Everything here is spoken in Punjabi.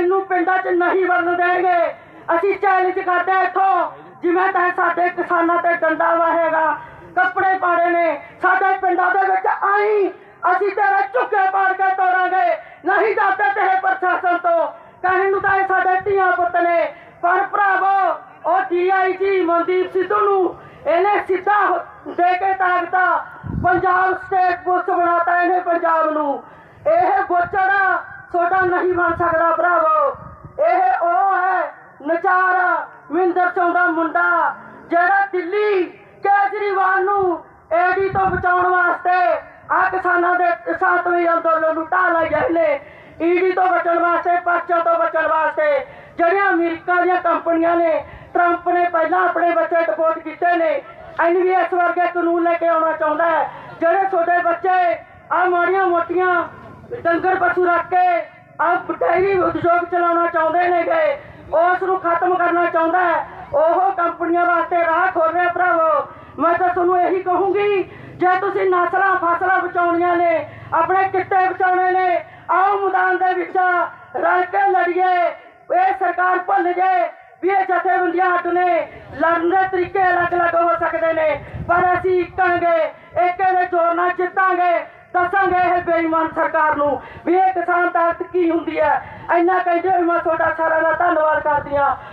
ਤੈਨੂੰ ਪਿੰਡਾਂ 'ਚ ਨਹੀਂ ਵੜਨ ਦੇਣਗੇ। ਅਸੀਂ ਚੈਲੰਜ ਕਰਦੇ ਹਾਂ ਇੱਥੋਂ, ਜਿਵੇਂ ਤੈਂ ਸਾਡੇ ਕਿਸਾਨਾਂ ਤੇ ਡੰਡਾ ਵਾਹੇਗਾ। ਕੱਪੜੇ ਪਾੜੇ ਨੇ, ਸਾਡੇ ਪਿੰਡਾਂ ਦੇ ਵਿੱਚ ਆਈ, ਅਸੀਂ ਤੇਰੇ ਝੁੱਕੇ ਪਾੜ ਕੇ ਤੋੜਾਂਗੇ। ਨਹੀਂ ਜਾਂਦੇ ਤੇਰੇ ਪ੍ਰਸ਼ਾਸਨ ਤੋਂ। ਕਹਿਣ ਨੂੰ ਤਾਂ ਇਹ ਸਾਡੇ ਧੀਆਂ ਪੁੱਤ ਨੇ। ਪਰ ਭਰਾਵੋ, ਉਹ ਡੀਆਈਜੀ ਮਨਦੀਪ ਸਿੱਧੂ ਨੂੰ ਇਹਨੇ ਸਿੱਧਾ ਦੇ ਕੇ ਤਾਕਤਾ ਪੰਜਾਬ ਸਟੇਟ ਪੁਲਿਸ ਬਣਾਤਾ ਇਹਨੇ ਪੰਜਾਬ ਨੂੰ। ਇਹ ਗੋਚੜਾ ਛੋਟਾ ਨਹੀਂ ਬਣ ਸਕਦਾ, ਭਰਾਵੋ। ਇਹ ਉਹ ਹੈ, ਨਚਾਰ ਮਿੰਦਰ ਸਿੰਘ ਦਾ ਮੁੰਡਾ, ਜਿਹੜਾ ਦਿੱਲੀ ਕੇਜਰੀਵਾਲ ਨੂੰ ਏਡੀ ਤੋਂ ਬਚਾਉਣ ਵਾਸਤੇ ਆ ਕਿਸਾਨਾਂ ਦੇ ਸਾਤਵੇਂ ਅੰਦੋਲਨ ਨੂੰ ਢਾਹ ਲਿਆ ਈਡੀ ਤੋਂ ਬਚਣ ਵਾਸਤੇ ਪਰਚੋਂ ਤੋਂ ਬਚਣ ਵਾਸਤੇ ਜਿਹੜੀਆਂ ਅਮਰੀਕਾ ਦੀਆਂ ਕੰਪਨੀਆਂ ਨੇ, ਟਰੰਪ ਨੇ ਪਹਿਲਾਂ ਆਪਣੇ ਬੱਚੇ ਡਿਪੋਰਟ ਕੀਤੇ ਨੇ ਐਨਵੀਐਸ ਵਰਗੇ ਕਾਨੂੰਨ ਲੈ ਕੇ ਆਉਣਾ ਚਾਹੁੰਦਾ ਹੈ, ਜਿਹੜੇ ਛੋਟੇ ਬੱਚੇ ਆ ਮਾੜੀਆਂ ਮੋਟੀਆਂ ਡੰਗਰ ਪਸ਼ੂ ਰੱਖ ਕੇ ਆ ਡੇਅਰੀ ਉਦਯੋਗ ਚਲਾਉਣਾ ਚਾਹੁੰਦੇ ਨੇਗੇ। ਉਸ ਨੂੰ ਖਤਮ ਕਰਨਾ ਚਾਹੁੰਦਾ ਹੈ। ਉਹ ਕੰਪਨੀਆਂ ਵਾਸਤੇ ਰਾਹ ਖੋਲ ਰਿਹਾ ਭਰਾਵੋ। ਮੈਂ ਤਾਂ ਤੁਹਾਨੂੰ ਇਹੀ ਕਹੂੰਗੀ, ਜੇ ਤੁਸੀਂ ਨਸਲਾਂ ਫਸਲਾਂ ਬਚਾਉਣੀਆਂ ਨੇ, ਆਪਣੇ ਕਿੱਤੇ ਬਚਾਉਣੇ ਨੇ ਆਓ ਮੈਦਾਨ ਦੇ ਵਿੱਚ ਰਲ ਕੇ ਲੜੀਏ, ਇਹ ਸਰਕਾਰ ਭੁੱਲ ਜੇ ਵੀ ਇਹ ਜਥੇਬੰਦੀਆਂ ਅੱਡ ਨੇ, ਲੜਨ ਦੇ ਤਰੀਕੇ ਅਲੱਗ-ਅਲੱਗ ਹੋ ਸਕਦੇ ਨੇ, ਪਰ ਅਸੀਂ ਇੱਕਾਂਗੇ ਏਕੇ ਦੇ ਜ਼ੋਰ ਨਾਲ ਜਿੱਤਾਂਗੇ। ਦੱਸਾਂਗੇ ਇਹ ਬੇਈਮਾਨ ਸਰਕਾਰ ਨੂੰ ਵੀ ਇਹ ਕਿਸਾਨ ਤਾਕਤ ਕੀ ਹੁੰਦੀ ਹੈ। ਇੰਨਾ ਕਹਿੰਦੇ ਹੋਏ ਮੈਂ ਤੁਹਾਡਾ ਸਾਰਿਆਂ ਦਾ ਧੰਨਵਾਦ ਕਰਦੀ ਹਾਂ।